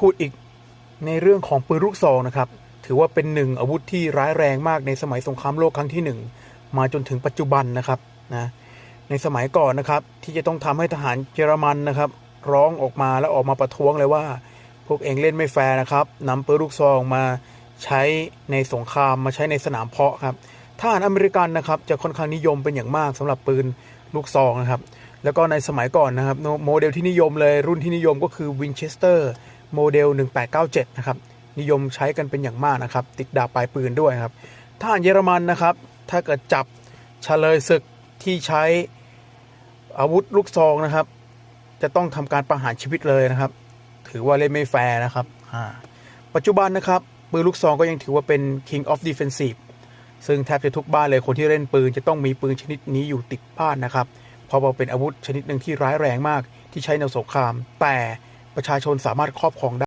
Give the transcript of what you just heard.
พูดอีกในเรื่องของปืนลูกซองนะครับ ถือว่าเป็นหนึ่งอาวุธที่ร้ายแรงมากในสมัยสงครามโลกครั้งที่หนึ่งมาจนถึงปัจจุบันนะครับนะในสมัยก่อนนะครับ ที่จะต้องทำให้ทหารเยอรมันนะครับ ร้องออกมาแล้วออกมาประท้วงเลยว่า พวกเองเล่นไม่แฟร์นะครับนำปืนลูกซองมาใช้ในสงครามมาใช้ในสนามเพาะครับทหารอเมริกันนะครับจะค่อนข้างนิยมเป็นอย่างมากสำหรับปืนลูกซองนะครับ แล้วก็ในสมัยก่อนนะครับ โมเดลที่นิยมเลยรุ่นที่นิยมก็คือ Winchester โมเดล 1897 นะครับ นิยมใช้กันเป็นอย่างมากนะครับ ติดดาบปลายปืนด้วยครับทหารเยอรมันนะครับ ถ้าเกิดจับเฉลยศึกที่ใช้อาวุธลูกซองนะครับ จะต้องทำการประหารชีวิตเลยนะครับ ถือว่าเล่นไม่แฟร์นะครับ ปัจจุบันนะครับ ปืนลูกซองก็ยังถือว่าเป็น king of defensive ซึ่งแทบจะทุกบ้านเลยคนที่เล่นปืนจะต้องมีปืนชนิดนี้อยู่ติดบ้านนะครับ เพราะว่าเป็นอาวุธชนิดหนึ่งที่ร้ายแรงมากที่ใช้ในสงคราม แต่ ประชาชนสามารถครอบครองได้